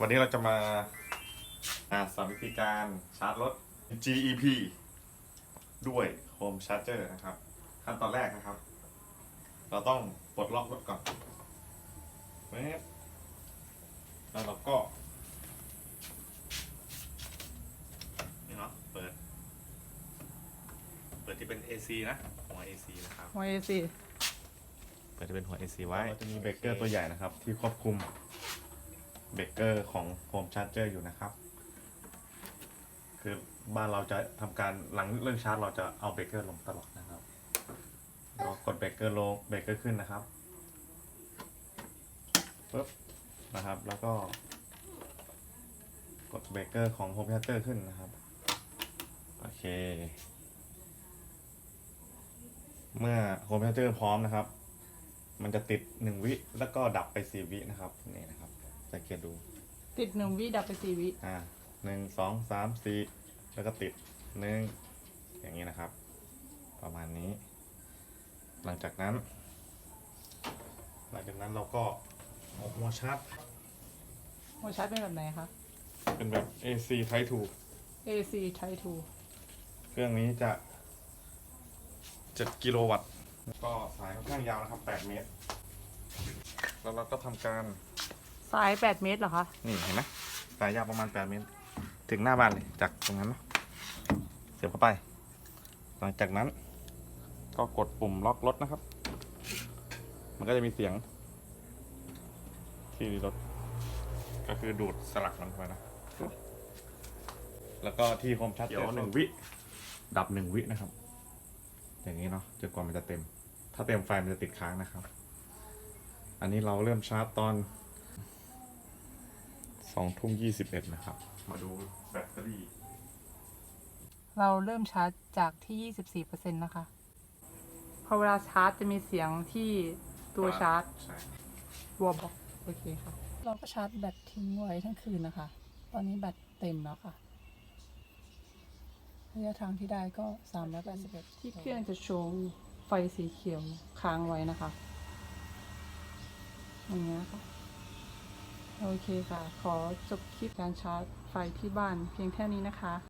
วันนี้เราจะมาอ่าสอนวิธีการชาร์จรถ GEP ด้วย Home Charger นะครับ ขั้นตอนแรกนะครับ เราต้องปลดล็อกรถก่อนเว็บแล้วเราก็นี่เนาะเปิด เปิดที่เป็น AC นะหัว AC นะครับ หัวเอซีเปิดจะเป็นหัว AC ไว้ เราจะมีเบรกเกอร์ตัวใหญ่นะครับ ที่ควบคุม เบรกเกอร์ของ Home Charger อยู่นะครับ คือบ้านเราจะทำการหลังเรื่องชาร์จเราจะเอาเบรกเกอร์ลงตลอดนะครับเรากดเบรกเกอร์ลงเบรกเกอร์ขึ้นนะครับปึ๊บนะครับ แล้วก็ กดเบรกเกอร์ของ Home Charger ขึ้นนะครับ โอเค เมื่อ Home Charger พร้อมนะครับ มันจะติดหนึ่งวิแล้วก็ดับไปสี่วินะครับนี่นะครับ สังเกตดู ติดหนึ่งวิดับไปสี่วิอ่าหนึ่งสองสามสี่แล้วก็ติดหนึ่งอย่างนี้นะครับ ประมาณนี้ หลังจากนั้น หลังจากนั้นเราก็เอาหัวชาร์จหัวชาร์จเป็นแบบไหนคะ เป็นแบบ AC Type 2 AC Type เครื่องนี้จะ 7 กิโลวัตต์ ก็สายค่อนข้างยาวนะครับ 8 เมตร แล้วเราก็ทำการ 2สาย8เมตรเหรอคะ นี่เห็นไหมสายยาวประมาณ8เมตร ถึงหน้าบ้านเลย จากตรงนั้นเนาะเสียบเข้าไป หลังจากนั้น ก็กดปุ่มล็อกรถนะครับ มันก็จะมีเสียงที่รถ ก็คือดูดสลักมันเข้าไปนะ แล้วก็ที่โฮมชัดเดี๋ยวหนึ่งวิ ดับหนึ่งวินะครับ อย่างนี้เนาะจนกว่ามันจะเต็ม ถ้าเต็มไฟมันจะติดค้างนะครับ อันนี้เราเริ่มชาร์จตอนส องทุ่มยี่สิบเอ็ดนะครับ มาดูแบตเตอรี่ เราเริ่มชาร์จจากที่ 24%นะคะ พอเวลาชาร์จจะมีเสียงที่ตัวชาร์จใช่ วัวบอกโอเคค่ะ เราก็ชาร์จแบตทิ้งไว้ทั้งคืนนะคะ ตอนนี้แบตเต็มแล้วค่ะ ระยะทางที่ได้ก็381ที่เครื่องจะโชว์ไฟสีเขียวค้างไว้นะคะอย่างเงี้ยค่ะ โอเคค่ะ ขอจบคลิปการชาร์จไฟที่บ้านเพียงแค่นี้นะคะ